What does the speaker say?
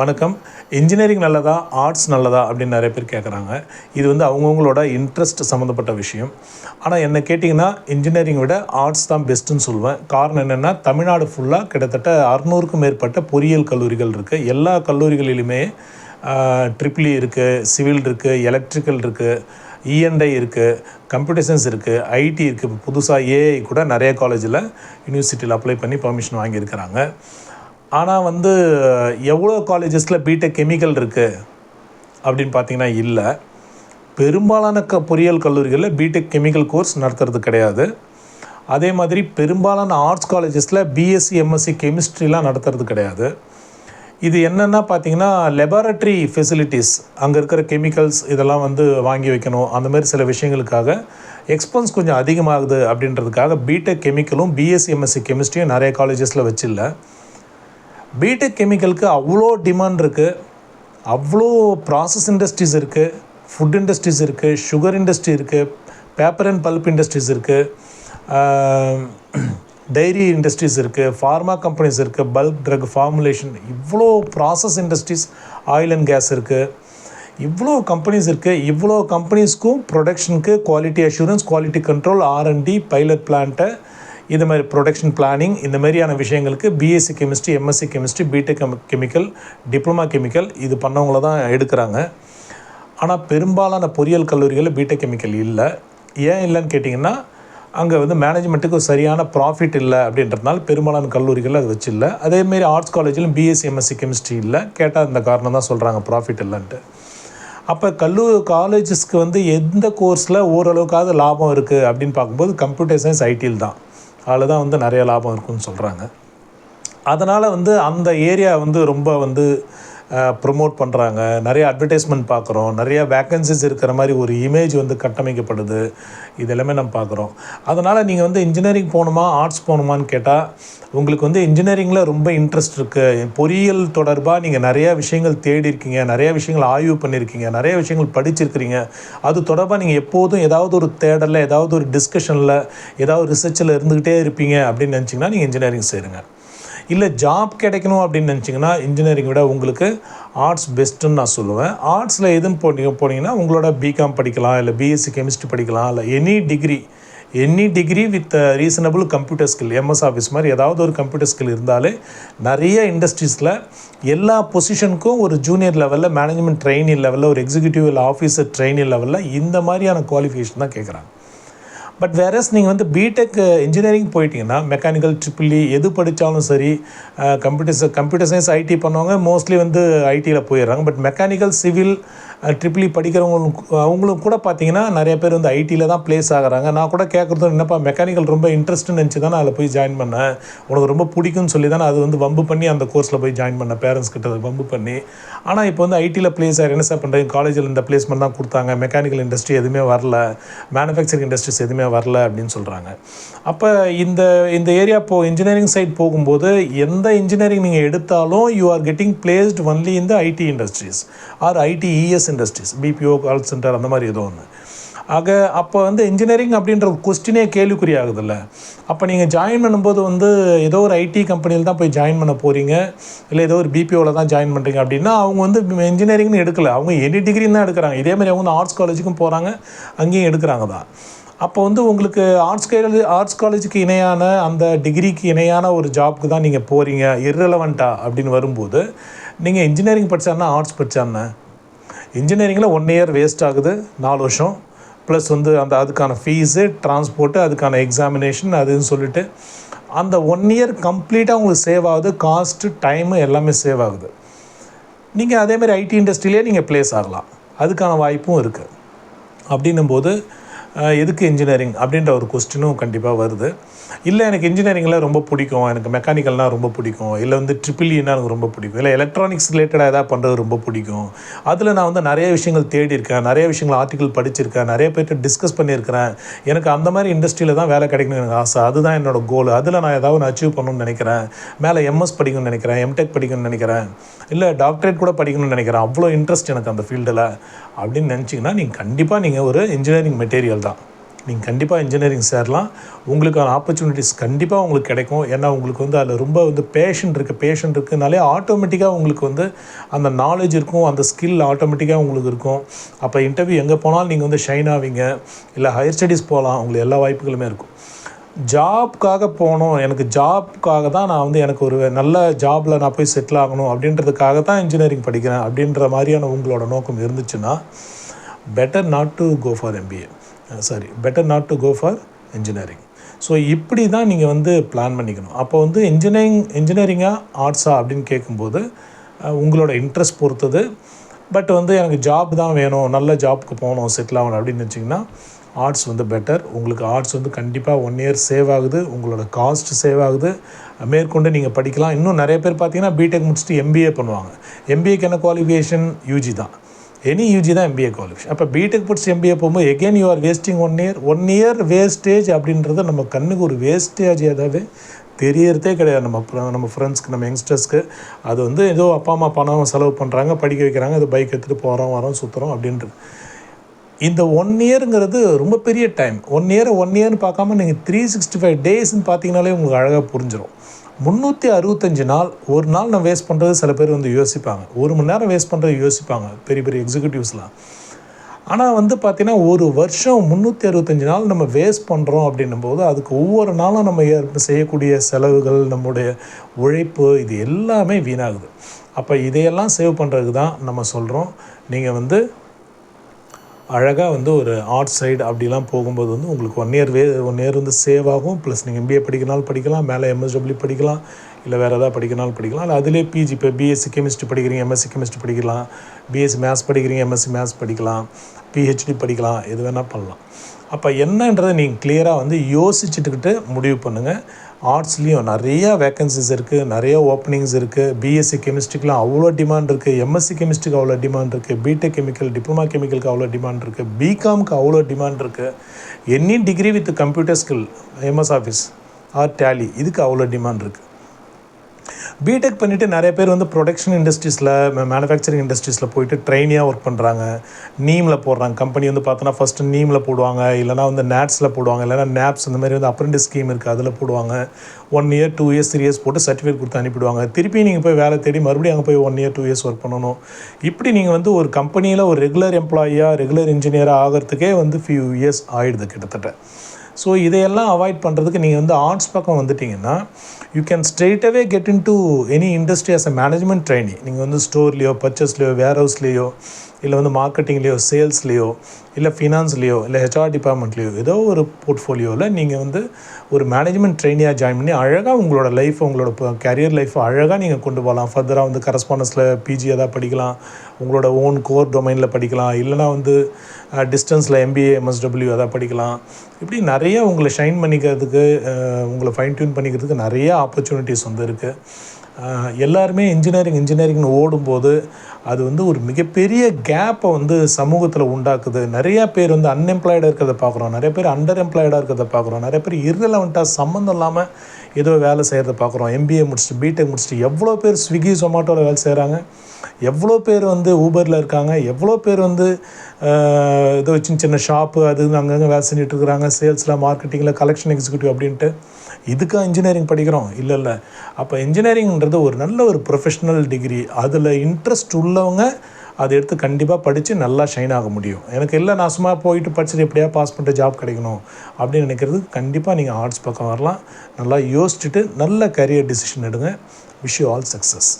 வணக்கம். இன்ஜினியரிங் நல்லதா ஆர்ட்ஸ் நல்லதா அப்படின்னு நிறைய பேர் கேட்குறாங்க இது வந்து அவங்கவுங்களோட இன்ட்ரெஸ்ட் சம்மந்தப்பட்ட விஷயம். ஆனால் என்ன கேட்டிங்கன்னா இன்ஜினியரிங் விட ஆர்ட்ஸ் தான் பெஸ்ட்டுன்னு சொல்லுவேன் காரணம் என்னென்னா தமிழ்நாடு ஃபுல்லாக கிட்டத்தட்ட அறுநூறுக்கும் மேற்பட்ட பொறியியல் கல்லூரிகள் இருக்குது எல்லா கல்லூரிகளிலுமே ட்ரிபிளி e இருக்குது சிவில் இருக்குது எலக்ட்ரிக்கல் இருக்குது இஎன்ஐ e இருக்குது கம்ப்யூட்டர் சயின்ஸ் இருக்குது ஐடி இருக்குது புதுசாக ஏஐ கூட நிறைய காலேஜில் யூனிவர்சிட்டியில் அப்ளை பண்ணி பர்மிஷன் வாங்கியிருக்கிறாங்க. ஆனால் வந்து எவ்வளோ காலேஜஸில் பிடெக் கெமிக்கல் இருக்குது அப்படின்னு பார்த்தீங்கன்னா இல்லை. பெரும்பாலான க பொறியியல் கல்லூரிகளில் பிடெக் கெமிக்கல் கோர்ஸ் நடத்துறது கிடையாது. அதே மாதிரி பெரும்பாலான ஆர்ட்ஸ் காலேஜஸில் பிஎஸ்சி எம்எஸ்சி கெமிஸ்ட்ரிலாம் நடத்துறது கிடையாது. இது என்னென்னா பார்த்தீங்கன்னா லெபார்ட்ரி ஃபெசிலிட்டிஸ் அங்கே இருக்கிற கெமிக்கல்ஸ் இதெல்லாம் வந்து வாங்கி வைக்கணும். அந்த மாதிரி சில விஷயங்களுக்காக எக்ஸ்பென்ஸ் கொஞ்சம் அதிகமாகுது அப்படின்றதுக்காக பிடெக் கெமிக்கலும் பிஎஸ்சி எம்எஸ்சி கெமிஸ்ட்ரியும் நிறைய காலேஜஸில் வச்சில்லை. பிடெக் கெமிக்கலுக்கு அவ்வளோ டிமாண்ட் இருக்குது அவ்வளோ ப்ராசஸ் இண்டஸ்ட்ரீஸ் இருக்குது ஃபுட் இண்டஸ்ட்ரீஸ் இருக்குது சுகர் இண்டஸ்ட்ரி இருக்குது பேப்பர் அண்ட் பல்ப் இண்டஸ்ட்ரீஸ் இருக்குது டைரி இண்டஸ்ட்ரீஸ் இருக்குது ஃபார்மா கம்பெனிஸ் இருக்குது பல்க் ட்ரக் ஃபார்முலேஷன் இவ்வளோ process industries oil and gas இருக்குது இவ்வளோ கம்பெனிஸ் இருக்குது இவ்வளோ கம்பெனிஸ்க்கும் ப்ரொடக்ஷனுக்கு quality assurance quality control R and D pilot பிளான்ட்டை இது மாதிரி ப்ரொடக்ஷன் பிளானிங் இந்த மாதிரியான விஷயங்களுக்கு BSc chemistry MSc chemistry BTech chemical diploma chemical இது பண்ணவங்கள தான் எடுக்கிறாங்க. ஆனால் பெரும்பாலான பொறியியல் கல்லூரிகளில் பிடெக் கெமிக்கல் இல்லை. ஏன் இல்லைன்னு கேட்டிங்கன்னா அங்கே வந்து மேனேஜ்மெண்ட்டுக்கு சரியான ப்ராஃபிட் இல்லை அப்படின்றதுனால பெரும்பாலான கல்லூரிகளில் அது வச்சு இல்லை. அதேமாரி ஆர்ட்ஸ் காலேஜிலும் பிஎஸ்சி எம்எஸ்சி கெமிஸ்ட்ரி இல்லை. கேட்டால் இந்த காரணம் தான் சொல்கிறாங்க ப்ராஃபிட் இல்லைன்ட்டு. அப்போ கல்லூ காலேஜஸ்க்கு வந்து எந்த கோர்ஸில் ஓரளவுக்காவது லாபம் இருக்குது அப்படின்னு பார்க்கும்போது கம்ப்யூட்டர் சயின்ஸ் ஐடியில் தான். அதில் தான் வந்து நிறைய லாபம் இருக்குன்னு சொல்கிறாங்க. அதனால் வந்து அந்த ஏரியா வந்து ரொம்ப வந்து ப்ரொமோட் பண்ணுறாங்க நிறைய அட்வர்டைஸ்மெண்ட் பார்க்குறோம். நிறைய வேக்கன்சிஸ் இருக்கிற மாதிரி ஒரு இமேஜ் வந்து கட்டமைக்கப்படுது. இது எல்லாமே நம்ம பார்க்குறோம். அதனால் நீங்கள் வந்து இன்ஜினியரிங் போகணுமா ஆர்ட்ஸ் போகணுமான்னு கேட்டால் உங்களுக்கு வந்து இன்ஜினியரிங்கில் ரொம்ப இன்ட்ரெஸ்ட் இருக்குது பொறியியல் தொடர்பாக நீங்கள் நிறையா விஷயங்கள் தேடி இருக்கீங்க. நிறைய விஷயங்கள் ஆய்வு பண்ணியிருக்கீங்க. நிறைய விஷயங்கள் படிச்சிருக்கிறீங்க. அது தொடர்பாக நீங்கள் எப்போதும் ஏதாவது ஒரு தேடலில் ஏதாவது ஒரு டிஸ்கஷனில் ஏதாவது ரிசர்ச்சில் இருந்துக்கிட்டே இருப்பீங்க அப்படின்னு நினச்சிங்கன்னா நீங்கள் இன்ஜினியரிங் சேருங்க. இல்லை ஜாப் கிடைக்கணும் அப்படின்னு நினச்சிங்கன்னா இன்ஜினியரிங் விட உங்களுக்கு ஆர்ட்ஸ் பெஸ்ட்டுன்னு நான் சொல்லுவேன். ஆர்ட்ஸில் எதுன்னு போனீங்க போனீங்கன்னா உங்களோட பிகாம் படிக்கலாம் இல்லை பிஎஸ்சி கெமிஸ்ட்ரி படிக்கலாம் இல்லை any degree any degree with reasonable computer skill MS office மாதிரி ஏதாவது ஒரு கம்ப்யூட்டர் ஸ்கில் இருந்தாலே நிறைய இண்டஸ்ட்ரீஸில் எல்லா பொசிஷனுக்கும் ஒரு ஜூனியர் லெவலில் மேனேஜ்மெண்ட் ட்ரைனி லெவலில் ஒரு எக்ஸிக்யூட்டிவ் இல்லை ஆஃபீஸர் ட்ரைனி லெவலில் இந்த மாதிரியான குவாலிஃபிகேஷன் தான் கேட்குறாங்க பட் வேறஸ் நீங்கள் வந்து பிடெக் இன்ஜினியரிங் போயிட்டீங்கன்னா மெக்கானிக்கல் ட்ரிபிளி e, எது படித்தாலும் சரி கம்ப்யூட்டர் கம்ப்யூட்டர் சயின்ஸ் ஐடி பண்ணுவாங்க. மோஸ்ட்லி வந்து ஐடியில் போயிடுறாங்க. But mechanical civil triple e படிக்கிறவங்களுக்கு அவங்களும் கூட பார்த்தீங்கன்னா நிறைய பேர் வந்து ஐடியில் தான் ப்ளேஸ் ஆகுறாங்க. நான் கூட கேட்குறது என்னப்பா மெக்கானிக்கல் ரொம்ப இன்ட்ரெஸ்ட்னு நினச்சி தான் அதில் போய் ஜாயின் பண்ணேன். உனக்கு ரொம்ப பிடிக்கும்னு சொல்லி தான் அது வந்து வம்பு பண்ணி அந்த கோர்ஸில் போய் ஜாயின் பண்ணேன். பேரண்ட்ஸ் கிட்ட வம்பு பண்ணி. ஆனால் இப்போ வந்து ஐடியில் ப்ளேஸ் ஆகிற என்ன சார் பண்ணுறீங்க காலேஜில் இந்த பிளேஸ்மெண்ட் தான் கொடுத்தாங்க. மெக்கானிக்கல் இண்டஸ்ட்ரி எதுவுமே வரல. மேனுஃபேக்சரிங் இண்டஸ்ட்ரீஸ் எதுவுமே வரல அப்படின்னு சொல்கிறாங்க அப்போ இந்த இந்த ஏரியா போ இன்ஜினியரிங் சைட் போகும்போது எந்த இன்ஜினியரிங் நீங்கள் எடுத்தாலும் you are getting placed only இந்த IT industries or IT ES industries BPO call centre அந்த மாதிரி ஏதோ ஒன்று ஆக அப்போ வந்து இன்ஜினியரிங் அப்படின்ற ஒரு கொஸ்டினே கேள்விக்குறி ஆகுதுல்ல. அப்போ நீங்கள் ஜாயின் பண்ணும்போது வந்து ஏதோ ஒரு ஐடி கம்பெனியில் தான் போய் ஜாயின் பண்ண போகிறீங்க இல்லை ஏதோ ஒரு பிபிஓவில் தான் ஜாயின் பண்ணுறீங்க அப்படின்னா அவங்க வந்து இன்ஜினியரிங்னு எடுக்கல. அவங்க எனி டிகிரின்னு தான் எடுக்கிறாங்க. இதே மாதிரி அவங்க வந்து ஆர்ட்ஸ் காலேஜுக்கும் போகிறாங்க அங்கேயும் எடுக்கிறாங்க தான். அப்போ வந்து உங்களுக்கு ஆர்ட்ஸ் காலேஜ் ஆர்ட்ஸ் காலேஜுக்கு இணையான அந்த டிகிரிக்கு இணையான ஒரு ஜாப்க்கு தான் நீங்கள் போகிறீங்க இர்ரெலவெண்ட்டாக அப்படின்னு வரும்போது நீங்கள் இன்ஜினியரிங் படித்தாருன்னா ஆர்ட்ஸ் படித்தாருன்னா இன்ஜினியரிங்கில் ஒன் இயர் வேஸ்ட் ஆகுது நாலு வருஷம். ப்ளஸ் வந்து அந்த அதுக்கான ஃபீஸு டிரான்ஸ்போர்ட்டு அதுக்கான எக்ஸாமினேஷன் அதுன்னு சொல்லிட்டு அந்த ஒன் இயர் கம்ப்ளீட்டாக உங்களுக்கு சேவ் ஆகுது காஸ்ட்டு டைமு எல்லாமே சேவ் ஆகுது. நீங்கள் அதேமாதிரி ஐடி இண்டஸ்ட்ரியிலே நீங்கள் ப்ளேஸ் ஆகலாம். அதுக்கான வாய்ப்பும் இருக்குது அப்படின்னும்போது எதுக்கு இன்ஜினியரிங் அப்படின்ற ஒரு கொஸ்டினும் கண்டிப்பாக வருது. இல்லை எனக்கு இன்ஜினியரிங்கில் ரொம்ப பிடிக்கும். எனக்கு மெக்கானிக்கல்னால் ரொம்ப பிடிக்கும். இல்லை வந்து ட்ரிபிள்இனா e எனக்கு ரொம்ப பிடிக்கும். இல்லை எலக்ட்ரானிக்ஸ் ரிலேட்டடாக எதாவது பண்ணுறது ரொம்ப பிடிக்கும். அதில் நான் வந்து நிறைய விஷயங்கள் தேடி இருக்கேன். நிறைய விஷயங்கள் ஆர்டிக்கல் படிச்சிருக்கேன். நிறைய பேர்கிட்ட டிஸ்கஸ் பண்ணியிருக்கிறேன். எனக்கு அந்த மாதிரி இண்டஸ்ட்ரியில் தான் வேலை கிடைக்கணும்னு எனக்கு ஆசை. அதுதான் என்னோடய கோல் அதில் நான் ஏதாவது ஒன்று அச்சீவ் பண்ணணும்னு நினைக்கிறேன். மேலே எம்எஸ் படிக்கணும்னு நினைக்கிறேன். எம்டெக் படிக்கணும்னு நினைக்கிறேன். இல்லை டாக்டரேட் கூட படிக்கணும்னு நினைக்கிறேன். அவ்வளோ இன்ட்ரெஸ்ட் எனக்கு அந்த ஃபீல்டில் அப்படின்னு நினச்சிங்கன்னா நீங்கள் கண்டிப்பாக நீங்கள் ஒரு இன்ஜினியரிங் மெட்டீரியல் தான். நீங்கள் கண்டிப்பாக இன்ஜினியரிங் சேரலாம். உங்களுக்கான ஆப்பர்ச்சுனிட்டிஸ் கண்டிப்பாக உங்களுக்கு கிடைக்கும். ஏன்னா உங்களுக்கு வந்து அதில் ரொம்ப வந்து பேஷன் இருக்குது பேஷன் இருக்குனாலே ஆட்டோமேட்டிக்காக உங்களுக்கு வந்து அந்த நாலேஜ் இருக்கும். அந்த ஸ்கில் ஆட்டோமேட்டிக்காக உங்களுக்கு இருக்கும். அப்போ இன்டர்வியூ எங்கே போனாலும் நீங்கள் வந்து ஷைன் ஆவீங்க. இல்லை ஹையர் ஸ்டடீஸ் போகலாம் உங்களுக்கு எல்லா வாய்ப்புகளுமே இருக்கும். ஜாப்க்காக போகணும் எனக்கு ஜாப்க்காக தான் நான் வந்து எனக்கு ஒரு நல்ல ஜாபில் நான் போய் செட்டில் ஆகணும் அப்படின்றதுக்காக தான் இன்ஜினியரிங் படிக்கிறேன் அப்படின்ற மாதிரியான உங்களோட நோக்கம் இருந்துச்சுன்னா better not to go for MBA sorry. Better not to go for engineering so இப்படி தான் நீங்கள் வந்து பிளான் பண்ணிக்கணும். அப்போ வந்து இன்ஜினியரிங் இன்ஜினியரிங்காக ஆர்ட்ஸா அப்படின்னு கேட்கும்போது உங்களோட இன்ட்ரெஸ்ட் பொறுத்தது. பட் வந்து எனக்கு ஜாப் தான் வேணும். நல்ல ஜாப்க்கு போகணும் செட்டில் ஆகணும் அப்படின்னு வச்சிங்கன்னா ஆர்ட்ஸ் வந்து பெட்டர் உங்களுக்கு ஆர்ட்ஸ் வந்து கண்டிப்பாக ஒன் இயர் சேவ் ஆகுது. உங்களோட காஸ்ட் சேவ் ஆகுது. மேற்கொண்டு நீங்கள் படிக்கலாம். இன்னும் நிறைய பேர் பார்த்தீங்கன்னா பிடெக் முடிச்சுட்டு எம்பிஏ பண்ணுவாங்க. எம்பிஏக்கு என்ன குவாலிஃபிகேஷன் யூஜி தான். எனி யூஜி தான் எம்பிஏ குவாலிஃபிகேஷன் அப்போ பிடெக் படிச்சு எம்பிஏ போகும்போது again you are wasting one year one year wastage அப்படின்றது நம்ம கண்ணுக்கு ஒரு வேஸ்டேஜ் ஏதாவது தெரியறதே கிடையாது. நம்ம நம்ம ஃப்ரெண்ட்ஸ்க்கு நம்ம யங்ஸ்டர்ஸ்க்கு அது வந்து ஏதோ அப்பா அம்மா பணம் செலவு பண்ணுறாங்க படிக்க வைக்கிறாங்க அது பைக் எடுத்துகிட்டு போகிறோம் வரோம் சுற்றுறோம் அப்படின்றது. இந்த ஒன் இயருங்கிறது ரொம்ப பெரிய டைம் ஒன் இயர் ஒன் இயர்னு பார்க்காம நீங்கள் த்ரீ சிக்ஸ்டி ஃபைவ் டேஸ்ன்னு பார்த்தீங்கனாலே உங்களுக்கு அழகாக புரிஞ்சிடும் முந்நூற்றி அறுபத்தஞ்சு நாள் ஒரு நாள் நான் வேஸ்ட் பண்ணுறது சில பேர் வந்து யோசிப்பாங்க. ஒரு மணி நேரம் வேஸ்ட் பண்ணுறது யோசிப்பாங்க பெரிய பெரிய எக்ஸிக்யூட்டிவ்ஸ்லாம் ஆனால் வந்து பார்த்திங்கன்னா ஒரு வருஷம் முந்நூற்றி அறுபத்தஞ்சு நாள் நம்ம வேஸ்ட் பண்ணுறோம் அப்படின்னும் போது அதுக்கு ஒவ்வொரு நாளும் நம்ம ஏற்ப- செய்யக்கூடிய செலவுகள் நம்முடைய உழைப்பு இது எல்லாமே வீணாகுது. அப்போ இதையெல்லாம் சேவ் பண்ணுறதுக்கு தான் நம்ம சொல்கிறோம் நீங்கள் வந்து அழகாக வந்து ஒரு ஆர்ட் சைடு அப்படிலாம் போகும்போது வந்து உங்களுக்கு one year way one year வந்து சேவ் ஆகும். ப்ளஸ் நீங்கள் எம்பிஏ படிக்கிறனாலும் படிக்கலாம் மேலே எம்எஸ்டபிள்யூ படிக்கலாம். இல்லை வேறு எதாவது படிக்கனாலும் படிக்கலாம். இல்லை அதிலே பிஜி இப்போ பிஎஸ்சி கெமிஸ்ட்ரி படிக்கிறீங்க எம்எஸ்சி கெமிஸ்ட்ரி படிக்கலாம். பிஎஸ்சி மேத்ஸ் படிக்கிறீங்க எம்எஸ்சி மேத்ஸ் படிக்கலாம். பிஹெச்டி படிக்கலாம் எது வேணால் பண்ணலாம். அப்போ என்னன்றதை நீங்கள் கிளியராக வந்து யோசிச்சுட்டுக்கிட்டு முடிவு பண்ணுங்கள் ஆர்ட்ஸ்லேயும் நிறையா வேக்கன்சிஸ் இருக்குது நிறைய ஓப்பனிங்ஸ் இருக்குது பிஎஸ்சி கெமிஸ்ட்ரிக்கெலாம் அவ்வளோ டிமாண்ட் இருக்குது எம்எஸ்சி கெமிஸ்ட்ரிக்கு அவ்வளோ டிமாண்ட் இருக்குது பிடெக் கெமிக்கல் டிப்ளமா கெமிக்கலுக்கு அவ்வளோ டிமாண்ட் இருக்குது பிகாம்க்கு அவ்வளோ டிமாண்ட் இருக்குது any degree with computer skill MS office or Tally இதுக்கு அவ்வளோ டிமாண்ட் இருக்குது பிடெக் பண்ணிவிட்டு நிறைய பேர் வந்து ப்ரொடக்ஷன் இண்டஸ்ட்ரீஸில் மேனுஃபேக்சரிங் இண்டஸ்ட்ரீஸில் போயிட்டு ட்ரெயினியாக ஒர்க் பண்ணுறாங்க நீமில் போடுறாங்க. கம்பெனி வந்து பார்த்தோன்னா ஃபஸ்ட்டு நீமில் போடுவாங்க. இல்லைனா வந்து நேட்ஸில் போடுவாங்க. இல்லைனா நேப்ஸ் இந்த மாதிரி வந்து அப்ரெண்டிஸ் ஸ்கீம் இருக்குது அதில் போடுவாங்க. One year two years three years போட்டு சர்டிஃபிகேட் கொடுத்து அனுப்பிடுவாங்க. திருப்பி நீங்கள் போய் வேலை தேடி மறுபடியும் அங்கே போய் one year two years work பண்ணணும். இப்படி நீங்கள் வந்து ஒரு கம்பெனியில் ஒரு ரெகுலர் எம்ப்ளாயியாக ரெகுலர் இன்ஜினியராக ஆகிறதுக்கே வந்து ஃபியூ இயர்ஸ் ஆகிடுது கிட்டத்தட்ட. ஸோ இதையெல்லாம் அவாய்ட் பண்ணுறதுக்கு நீங்கள் வந்து ஆர்ட்ஸ் பக்கம் வந்துட்டிங்கன்னா you can straightaway get into any industry as a management training நீங்கள் வந்து ஸ்டோர்லேயோ பர்ச்சஸ்லேயோ வேர் ஹவுஸ்லேயோ இல்லை வந்து மார்க்கெட்டிங்லேயோ சேல்ஸ்லேயோ இல்லை ஃபினான்ஸ்லேயோ இல்லை ஹெச்ஆர் டிபார்ட்மெண்ட்லேயோ ஏதோ ஒரு போர்ட்ஃபோலியோவில் நீங்கள் வந்து ஒரு மேனேஜ்மெண்ட் ட்ரெயினியாக ஜாயின் பண்ணி அழகாக உங்களோட லைஃப் உங்களோட கேரியர் லைஃப்பை அழகாக நீங்கள் கொண்டு போகலாம். ஃபர்தராக வந்து கரஸ்பாண்டன்ஸில் பிஜி ஏதாவது படிக்கலாம். உங்களோட ஓன் கோர் டொமைனில் படிக்கலாம். இல்லைனா வந்து டிஸ்டன்ஸில் எம்பிஏ எம்எஸ்டபிள்யூ எதாவது படிக்கலாம். இப்படி நிறைய உங்களை ஷைன் பண்ணிக்கிறதுக்கு உங்களை ஃபைன் டியூன் பண்ணிக்கிறதுக்கு நிறைய ஆப்பர்ச்சுனிட்டிஸ் வந்து இருக்குது எல்லாருமே இன்ஜினியரிங் இன்ஜினியரிங்னு ஓடும்போது அது வந்து ஒரு மிகப்பெரிய கேப்பை வந்து சமூகத்தில் உண்டாக்குது. நிறைய பேர் வந்து அன்எம்ப்ளாய்டாக இருக்கிறத பார்க்குறோம். நிறைய பேர் அண்டர் எம்ப்ளாய்டாக இருக்கிறத பார்க்குறோம். நிறைய பேர் irrelevant-ஆ சம்மந்தம் இல்லாமல் ஏதோ வேலை செய்கிறத பார்க்குறோம். எம்பிஏ முடிச்சுட்டு பிடெக் முடிச்சுட்டு எவ்வளோ பேர் ஸ்விக்கி ஜொமேட்டோவில் வேலை செய்கிறாங்க எவ்வளோ பேர் வந்து ஊபரில் இருக்காங்க? எவ்வளோ பேர் வந்து ஏதோ சின்ன சின்ன ஷாப்பு அது அங்கங்கே வேலை செஞ்சுட்டு இருக்கிறாங்க. சேல்ஸில் மார்க்கெட்டிங்கில் கலெக்ஷன் எக்ஸிக்யூட்டிவ் அப்படின்ட்டு. இதுக்காக இன்ஜினியரிங் படிக்கிறோம்? இல்லை இல்லை அப்போ இன்ஜினியரிங்ன்றது ஒரு நல்ல ஒரு ப்ரொஃபஷ்னல் டிகிரி அதில் இன்ட்ரெஸ்ட் உள்ளவங்க அதை எடுத்து கண்டிப்பாக படித்து நல்லா ஷைன் ஆக முடியும். எனக்கு இல்லை நான் சும்மா போயிட்டு படிச்சுட்டு எப்படியா பாஸ் பண்ணிட்டு ஜாப் கிடைக்கணும் அப்படின்னு நினைக்கிறது கண்டிப்பாக நீங்கள் ஆர்ட்ஸ் பக்கம் வரலாம். நல்லா யோசிச்சுட்டு நல்ல கரியர் டிசிஷன் எடுங்க. Wish you all success